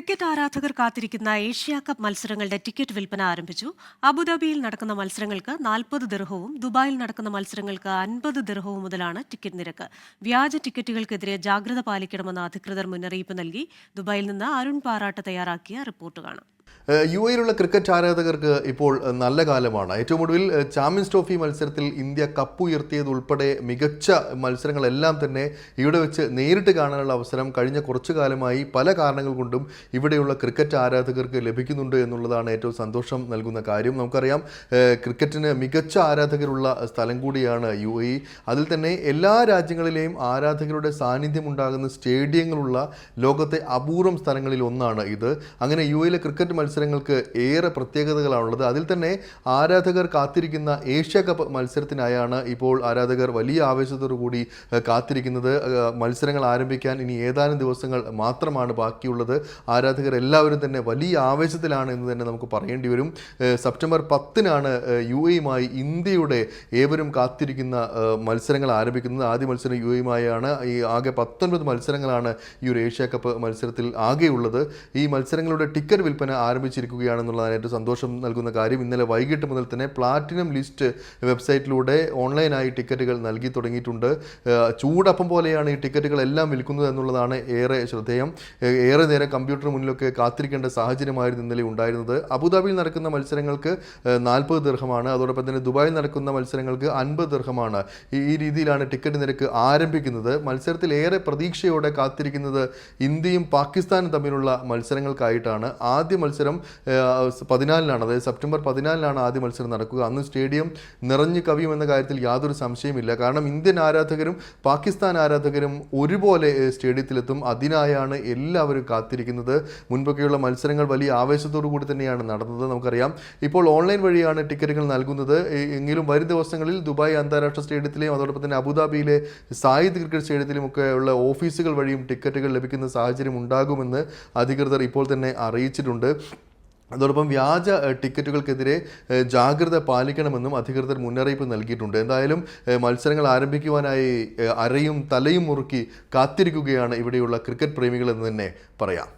Cricket ആരാധകർ കാത്തിരിക്കുന്ന Asia cup മത്സരങ്ങളുടെ ടിക്കറ്റ് വിൽപ്പന ആരംഭിച്ചു. അബുദാബിയിൽ നടക്കുന്ന മത്സരങ്ങൾക്ക് നാൽപ്പത് ദിർഹവും ദുബായിൽ നടക്കുന്ന മത്സരങ്ങൾക്ക് അൻപത് ദിർഹവും മുതലാണ് ടിക്കറ്റ് നിരക്ക്. വ്യാജ ടിക്കറ്റുകൾക്കെതിരെ ജാഗ്രത പാലിക്കണമെന്ന് അധികൃതർ മുന്നറിയിപ്പ് നൽകി. ദുബായിൽ നിന്ന് അരുൺ പാറാട്ട് തയ്യാറാക്കിയ റിപ്പോർട്ട് കാണാം. യു എയിലുള്ള ക്രിക്കറ്റ് ആരാധകർക്ക് ഇപ്പോൾ നല്ല കാലമാണ്. ഏറ്റവും ഒടുവിൽ ചാമ്പ്യൻസ് ട്രോഫി മത്സരത്തിൽ ഇന്ത്യ കപ്പ് ഉയർത്തിയതുൾപ്പെടെ മികച്ച മത്സരങ്ങളെല്ലാം തന്നെ ഇവിടെ വെച്ച് നേരിട്ട് കാണാനുള്ള അവസരം കഴിഞ്ഞ കുറച്ചു കാലമായി പല കാരണങ്ങൾ കൊണ്ടും ഇവിടെയുള്ള ക്രിക്കറ്റ് ആരാധകർക്ക് ലഭിക്കുന്നുണ്ട് എന്നുള്ളതാണ് ഏറ്റവും സന്തോഷം നൽകുന്ന കാര്യം. നമുക്കറിയാം ക്രിക്കറ്റിന് മികച്ച ആരാധകരുള്ള സ്ഥലം കൂടിയാണ് യു എ അതിൽ തന്നെ എല്ലാ രാജ്യങ്ങളിലെയും ആരാധകരുടെ സാന്നിധ്യം ഉണ്ടാകുന്ന സ്റ്റേഡിയങ്ങളുള്ള ലോകത്തെ അപൂർവം സ്ഥലങ്ങളിൽ ഒന്നാണ് ഇത്. അങ്ങനെ യു എയിലെ ക്രിക്കറ്റ് മത്സരങ്ങൾക്ക് ഏറെ പ്രത്യേകതകളാണുള്ളത്. അതിൽ തന്നെ ആരാധകർ കാത്തിരിക്കുന്ന ഏഷ്യ കപ്പ് മത്സരത്തിനായാണ് ഇപ്പോൾ ആരാധകർ വലിയ ആവേശത്തോടു കൂടി കാത്തിരിക്കുന്നത്. മത്സരങ്ങൾ ആരംഭിക്കാൻ ഇനി ഏതാനും ദിവസങ്ങൾ മാത്രമാണ് ബാക്കിയുള്ളത്. ആരാധകർ എല്ലാവരും തന്നെ വലിയ ആവേശത്തിലാണ് എന്ന് തന്നെ നമുക്ക് പറയേണ്ടി വരും. സെപ്റ്റംബർ പത്തിനാണ് യു എയുമായി ഇന്ത്യയുടെ ഏവരും കാത്തിരിക്കുന്ന മത്സരങ്ങൾ ആരംഭിക്കുന്നത്. ആദ്യ മത്സരം യു എയുമായാണ് ഈ ആകെ പത്തൊൻപത് മത്സരങ്ങളാണ് ഈ ഒരു ഏഷ്യ കപ്പ് മത്സരത്തിൽ ആകെയുള്ളത്. ഈ മത്സരങ്ങളുടെ ടിക്കറ്റ് വിൽപ്പന ആരംഭിച്ചിരിക്കുകയാണെന്നുള്ളതാണ് ഏറ്റവും സന്തോഷം നൽകുന്ന കാര്യം. ഇന്നലെ വൈകിട്ട് മുതൽ തന്നെ പ്ലാറ്റിനം ലിസ്റ്റ് വെബ്സൈറ്റിലൂടെ ഓൺലൈനായി ടിക്കറ്റുകൾ നൽകി തുടങ്ങിയിട്ടുണ്ട്. ചൂടപ്പം പോലെയാണ് ഈ ടിക്കറ്റുകളെല്ലാം വിൽക്കുന്നത് എന്നുള്ളതാണ് ഏറെ ശ്രദ്ധേയം. ഏറെ നേരം കമ്പ്യൂട്ടർ മുന്നിലൊക്കെ കാത്തിരിക്കേണ്ട സാഹചര്യമായിരുന്നു ഇന്നലെ ഉണ്ടായിരുന്നത്. അബുദാബിയിൽ നടക്കുന്ന മത്സരങ്ങൾക്ക് നാൽപ്പത് ദീർഘമാണ് അതോടൊപ്പം തന്നെ ദുബായിൽ നടക്കുന്ന മത്സരങ്ങൾക്ക് അൻപത് ദീർഘമാണ് ഈ രീതിയിലാണ് ടിക്കറ്റ് നിരക്ക് ആരംഭിക്കുന്നത്. മത്സരത്തിൽ ഏറെ പ്രതീക്ഷയോടെ കാത്തിരിക്കുന്നത് ഇന്ത്യയും പാകിസ്ഥാനും തമ്മിലുള്ള മത്സരങ്ങൾക്കായിട്ടാണ്. ആദ്യ മത്സരം ഏഹ്, പതിനാലിനാണ്. അതായത് സെപ്റ്റംബർ പതിനാലിനാണ് ആദ്യ മത്സരം നടക്കുക. അന്ന് സ്റ്റേഡിയം നിറഞ്ഞു കവിയുമെന്ന കാര്യത്തിൽ യാതൊരു സംശയമില്ല കാരണം ഇന്ത്യൻ ആരാധകരും പാകിസ്ഥാൻ ആരാധകരും ഒരുപോലെ സ്റ്റേഡിയത്തിലെത്തും. അതിനായാണ് എല്ലാവരും കാത്തിരിക്കുന്നത്. മുൻപൊക്കെയുള്ള മത്സരങ്ങൾ വലിയ ആവേശത്തോടു കൂടി തന്നെയാണ് നടന്നത് നമുക്കറിയാം. ഇപ്പോൾ ഓൺലൈൻ വഴിയാണ് ടിക്കറ്റുകൾ നൽകുന്നത്. എങ്കിലും വരും ദിവസങ്ങളിൽ ദുബായ് അന്താരാഷ്ട്ര സ്റ്റേഡിയത്തിലെയും അതോടൊപ്പം തന്നെ അബുദാബിയിലെ സായിദ് ക്രിക്കറ്റ് സ്റ്റേഡിയത്തിലും ഒക്കെ ഉള്ള ഓഫീസുകൾ വഴിയും ടിക്കറ്റുകൾ ലഭിക്കുന്ന സാഹചര്യം ഉണ്ടാകുമെന്ന് അധികൃതർ ഇപ്പോൾ തന്നെ അറിയിച്ചിട്ടുണ്ട്. അതോടൊപ്പം വ്യാജ ടിക്കറ്റുകൾക്കെതിരെ ജാഗ്രത പാലിക്കണമെന്നും അധികൃതർ മുന്നറിയിപ്പ് നൽകിയിട്ടുണ്ട്. എന്തായാലും മത്സരങ്ങൾ ആരംഭിക്കുവാനായി അരയും തലയും മുറുക്കി കാത്തിരിക്കുകയാണ് ഇവിടെയുള്ള ക്രിക്കറ്റ് പ്രേമികളെന്ന് തന്നെ പറയാം.